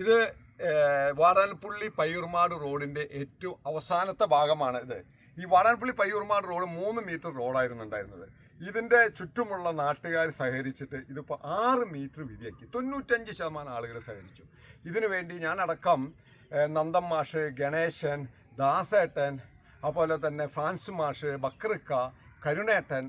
ഇത് വാടാനപ്പള്ളി പയ്യൂർമാട് റോഡിന്റെ ഏറ്റവും അവസാനത്തെ ഭാഗമാണ് ഇത്. ഈ വാടാനപ്പള്ളി പയ്യൂർമാട് റോഡ് മൂന്ന് മീറ്റർ റോഡായിരുന്നു ഉണ്ടായിരുന്നത്. ഇതിന്റെ ചുറ്റുമുള്ള നാട്ടുകാർ സഹകരിച്ചിട്ട് ഇതിപ്പോൾ ആറ് മീറ്റർ വീതിയാക്കി. തൊണ്ണൂറ്റഞ്ച് ശതമാനം ആളുകൾ സഹകരിച്ചു. ഇതിനു വേണ്ടി ഞാനടക്കം നന്ദം മാഷ് ഗണേശൻ ദാസേട്ടൻ അതുപോലെ തന്നെ ഫ്രാൻസ് മാഷ് ബക്രിക്ക കരുണേട്ടൻ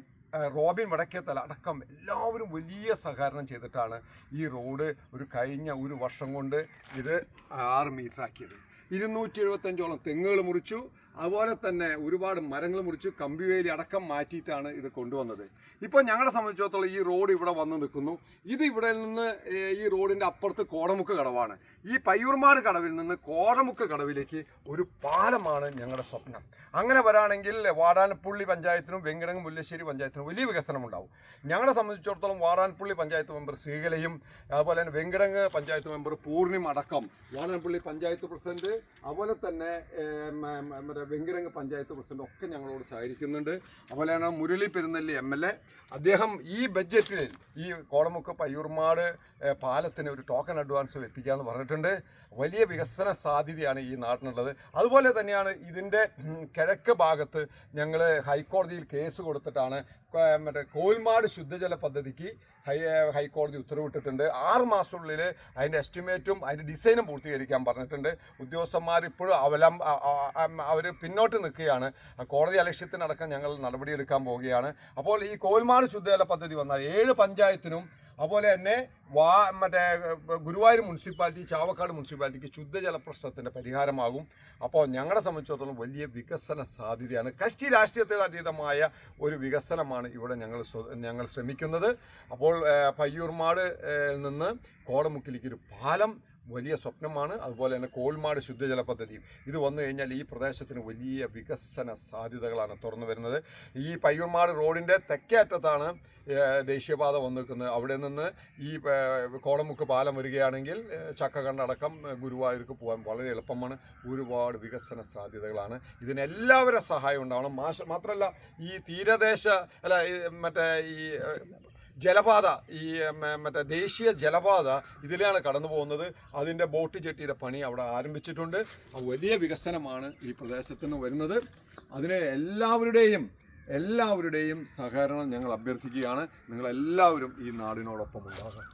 റോബിൻ വടക്കേത്തല അടക്കം എല്ലാവരും വലിയ സഹകരണം ചെയ്തിട്ടാണ് ഈ റോഡ് ഒരു കഴിഞ്ഞ ഒരു വർഷം കൊണ്ട് ഇത് ആറ് മീറ്റർ ആക്കിയത്. ഇരുന്നൂറ്റി എഴുപത്തഞ്ചോളം തെങ്ങുകൾ മുറിച്ചു. അതുപോലെ തന്നെ ഒരുപാട് മരങ്ങൾ മുറിച്ച് കമ്പിവേലി അടക്കം മാറ്റിയിട്ടാണ് ഇത് കൊണ്ടുവന്നത്. ഇപ്പോൾ ഞങ്ങളുടെ സംബന്ധിച്ചിടത്തോളം ഈ റോഡ് ഇവിടെ വന്ന് നിൽക്കുന്നു. ഇത് ഇവിടെ നിന്ന് ഈ റോഡിന്റെ അപ്പുറത്ത് കോടമുക്ക് കടവാണ്. ഈ പയ്യൂർമാട് കടവിൽ നിന്ന് കോടമുക്ക് കടവിലേക്ക് ഒരു പാലമാണ് ഞങ്ങളുടെ സ്വപ്നം. അങ്ങനെ വരാണെങ്കിൽ വാടാൻപുള്ളി പഞ്ചായത്തിനും വെങ്കിടങ്ങ് മുല്ലശ്ശേരി പഞ്ചായത്തിനും വലിയ വികസനം ഉണ്ടാവും. ഞങ്ങളെ സംബന്ധിച്ചിടത്തോളം വാടാൻപുള്ളി പഞ്ചായത്ത് മെമ്പർ ശ്രീകലയും അതുപോലെ തന്നെ വെങ്കിടങ്ങ് പഞ്ചായത്ത് മെമ്പർ പൂർണിമടക്കം വാടാനപ്പുള്ളി വാടാനപ്പള്ളി പഞ്ചായത്ത് പ്രസിഡന്റ് അതുപോലെ തന്നെ വെങ്കിടങ്ങ് പഞ്ചായത്ത് പ്രസിഡന്റ് ഒക്കെ ഞങ്ങളോട് സഹകരിക്കുന്നുണ്ട്. അതുപോലെ തന്നെ Murali Perunnalli M L A. അദ്ദേഹം ഈ ബഡ്ജറ്റിൽ ഈ കോളമുക്ക് പയ്യൂർമാട് പാലത്തിന് ഒരു ടോക്കൺ അഡ്വാൻസ് എത്തിക്കാന്ന് പറഞ്ഞിട്ടുണ്ട്. വലിയ വികസന സാധ്യതയാണ് ഈ നാട്ടിനുള്ളത്. അതുപോലെ തന്നെയാണ് ഇതിന്റെ കിഴക്ക് ഭാഗത്ത് ഞങ്ങൾ ഹൈക്കോടതിയിൽ കേസ് കൊടുത്തിട്ടാണ് മറ്റേ കോൽമാട് ശുദ്ധജല പദ്ധതിക്ക് ഹൈ ഹൈക്കോടതി ഉത്തരവിട്ടിട്ടുണ്ട്. ആറ് മാസത്തിനുള്ളിൽ അതിന്റെ എസ്റ്റിമേറ്റും അതിന്റെ ഡിസൈനും പൂർത്തീകരിക്കാൻ പറഞ്ഞിട്ടുണ്ട്. ഉദ്യോഗസ്ഥന്മാർ ഇപ്പോഴും അവലം അവർ പിന്നോട്ട് നിൽക്കുകയാണ്. കോടതി അലക്ഷ്യത്തിനടക്കം ഞങ്ങൾ നടപടിയെടുക്കാൻ പോവുകയാണ്. അപ്പോൾ ഈ കോൽമാട് ശുദ്ധജല പദ്ധതി വന്നാൽ ഏഴ് പഞ്ചായത്തിനും അതുപോലെ തന്നെ വാ മറ്റേ ഗുരുവായൂർ മുനിസിപ്പാലിറ്റി ചാവക്കാട് മുനിസിപ്പാലിറ്റിക്ക് ശുദ്ധജല പ്രശ്നത്തിന്റെ പരിഹാരമാകും. അപ്പോൾ ഞങ്ങളെ സംബന്ധിച്ചിടത്തോളം വലിയ വികസന സാധ്യതയാണ്. കക്ഷി രാഷ്ട്രീയത്തിന് അതീതമായ ഒരു വികസനമാണ് ഇവിടെ ഞങ്ങൾ ഞങ്ങൾ ശ്രമിക്കുന്നത്. അപ്പോൾ പയ്യൂർമാട് നിന്ന് കോടമുക്കിലേക്ക് ഒരു പാലം വലിയ സ്വപ്നമാണ്. അതുപോലെ തന്നെ കോൾമാട് ശുദ്ധജല പദ്ധതിയും ഇത് വന്നു കഴിഞ്ഞാൽ ഈ പ്രദേശത്തിന് വലിയ വികസന സാധ്യതകളാണ് തുറന്നു വരുന്നത്. ഈ പയ്യൂർമാട് റോഡിന്റെ തെക്കേ അറ്റത്താണ് ദേശീയപാത വന്നു നിൽക്കുന്നത്. അവിടെ നിന്ന് ഈ കോളമുക്ക് പാലം വരികയാണെങ്കിൽ ചക്കകണ്ടടക്കം ഗുരുവായൂർക്ക് പോകാൻ വളരെ എളുപ്പമാണ്. ഒരുപാട് വികസന സാധ്യതകളാണ്. ഇതിന് എല്ലാവരുടെ സഹായം ഉണ്ടാവണം. മാത്രമല്ല ഈ തീരദേശ അല്ല മറ്റേ ഈ ജലപാത ഈ മറ്റേ ദേശീയ ജലപാത ഇതിലാണ് കടന്നു പോകുന്നത്. അതിന്റെ ബോട്ട് ജെട്ടിയുടെ പണി അവിടെ ആരംഭിച്ചിട്ടുണ്ട്. വലിയ വികസനമാണ് ഈ പ്രദേശത്തിന് വരുന്നത്. അതിന് എല്ലാവരുടെയും എല്ലാവരുടെയും സഹകരണം ഞങ്ങൾ അഭ്യർത്ഥിക്കുകയാണ്. നിങ്ങളെല്ലാവരും ഈ നാടിനോടൊപ്പം ഉണ്ടാകും